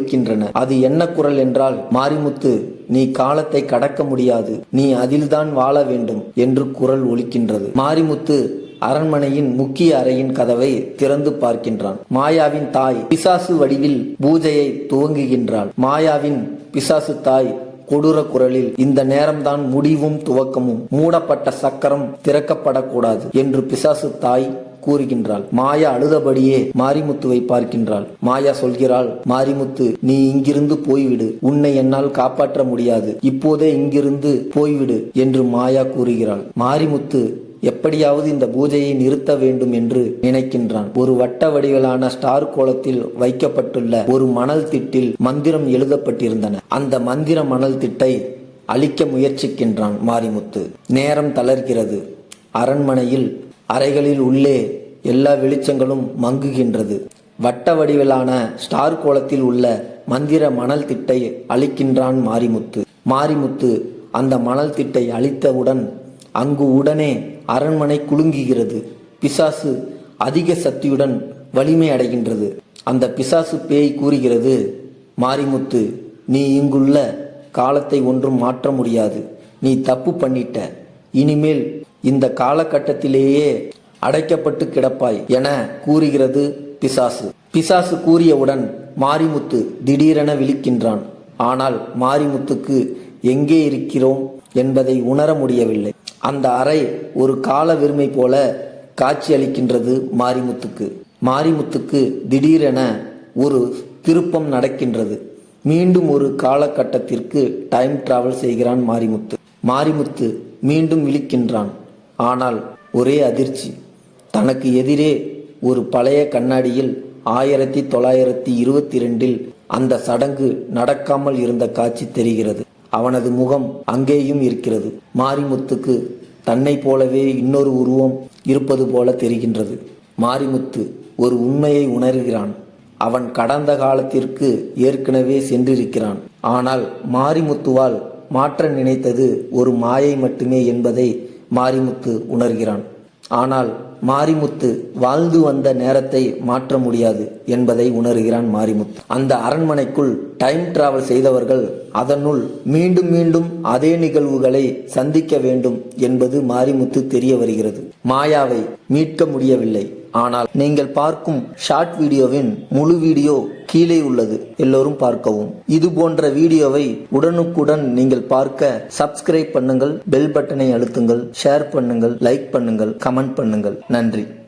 ஒலிக்கின்றன. அது என்ன குரல் என்றால் மாரிமுத்து நீ காலத்தை கடக்க முடியாது. நீ அதில்தான் வாழ வேண்டும் என்று குரல் ஒலிக்கின்றது. மாரிமுத்து அரண்மனையின் முக்கிய அறையின் கதவை திறந்து பார்க்கின்றான். மாயாவின் தாய் பிசாசு வடிவில் பூஜையை துவங்குகின்றாள். மாயாவின் பிசாசு தாய் கொடூர குரலில் இந்த நேரம்தான் முடிவும் துவக்கமும். மூடப்பட்ட சக்கரம் திறக்கப்படக்கூடாது என்று பிசாசு தாய் கூறுகின்றாள். மாயா அழுதபடியே மாரிமுத்துவை பார்க்கின்றாள். மாயா சொல்கிறாள் மாரிமுத்து நீ இங்கிருந்து போய்விடு. உன்னை என்னால் காப்பாற்ற முடியாது. இப்போதே இங்கிருந்து போய்விடு என்று மாயா கூறுகிறாள். மாரிமுத்து எப்படியாவது இந்த பூஜையை நிறுத்த வேண்டும் என்று நினைக்கின்றான். ஒரு வட்ட வடிவிலான ஸ்டார் கோலத்தில் வைக்கப்பட்டுள்ள ஒரு மணல் திட்டில் மந்திரம் எழுதப்பட்டிருந்தன. அந்த மந்திர மணல் திட்டை அழிக்க முயற்சிக்கின்றான் மாரிமுத்து. நேரம் தளர்கிறது. அரண்மனையில் அறைகளில் உள்ளே எல்லா வெளிச்சங்களும் மங்குகின்றது. வட்ட வடிவிலான ஸ்டார் கோலத்தில் உள்ள மந்திர மணல் திட்டை அழிக்கின்றான் மாரிமுத்து. மாரிமுத்து அந்த மணல் திட்டை அழித்தவுடன் அங்கு உடனே அரண்மனை குலுங்குகிறது. பிசாசு அதிக சக்தியுடன் வலிமை அடைகின்றது. அந்த பிசாசு பேய் கூறுகிறது மாரிமுத்து நீ இங்குள்ள காலத்தை ஒன்றும் மாற்ற முடியாது. நீ தப்பு பண்ணிட்ட. இனிமேல் இந்த காலகட்டத்திலேயே அடைக்கப்பட்டு கிடப்பாய் என கூறுகிறது பிசாசு. பிசாசு கூறியவுடன் மாரிமுத்து திடீரென விழிக்கின்றான். ஆனால் மாரிமுத்துக்கு எங்கே இருக்கிறோம்? என்பதை உணர முடியவில்லை. அந்த அறை ஒரு கால வெறுமை போல காட்சியளிக்கின்றது மாரிமுத்துக்கு. மாரிமுத்துக்கு திடீரென ஒரு திருப்பம் நடக்கின்றது. மீண்டும் ஒரு காலகட்டத்திற்கு டைம் டிராவல் செய்கிறான் மாரிமுத்து. மாரிமுத்து மீண்டும் விழிக்கின்றான். ஆனால் ஒரே அதிர்ச்சி. தனக்கு எதிரே ஒரு பழைய கண்ணாடியில் ஆயிரத்தி தொள்ளாயிரத்தி இருபத்தி ரெண்டில் அந்த சடங்கு நடக்காமல் இருந்த காட்சி தெரிகிறது. அவனது முகம் அங்கேயும் இருக்கிறது. மாரிமுத்துக்கு தன்னை போலவே இன்னொரு உருவம் இருப்பது போல தெரிகின்றது. மாரிமுத்து ஒரு உண்மையை உணர்கிறான். அவன் கடந்த காலத்திற்கு ஏற்கனவே சென்றிருக்கிறான். ஆனால் மாரிமுத்துவால் மாற்ற நினைத்தது ஒரு மாயை மட்டுமே என்பதை மாரிமுத்து உணர்கிறான். ஆனால் மாரிமுத்து வாழ்ந்து வந்த நேரத்தை மாற்ற முடியாது என்பதை உணர்கிறான் மாரிமுத்து. அந்த அரண்மனைக்குள் டைம் டிராவல் செய்தவர்கள் அதனுள் மீண்டும் மீண்டும் அதே நிகழ்வுகளை சந்திக்க வேண்டும் என்பது மாரிமுத்து தெரிய வருகிறது. மாயாவை மீட்க முடியவில்லை. ஆனால் நீங்கள் பார்க்கும் ஷார்ட் வீடியோவின் முழு வீடியோ கீழே உள்ளது. எல்லோரும் பார்க்கவும். இது போன்ற வீடியோவை உடனுக்குடன் நீங்கள் பார்க்க சப்ஸ்கிரைப் பண்ணுங்கள் பெல் பட்டனை அழுத்துங்கள் ஷேர் பண்ணுங்கள் லைக் பண்ணுங்கள் கமெண்ட் பண்ணுங்கள். நன்றி.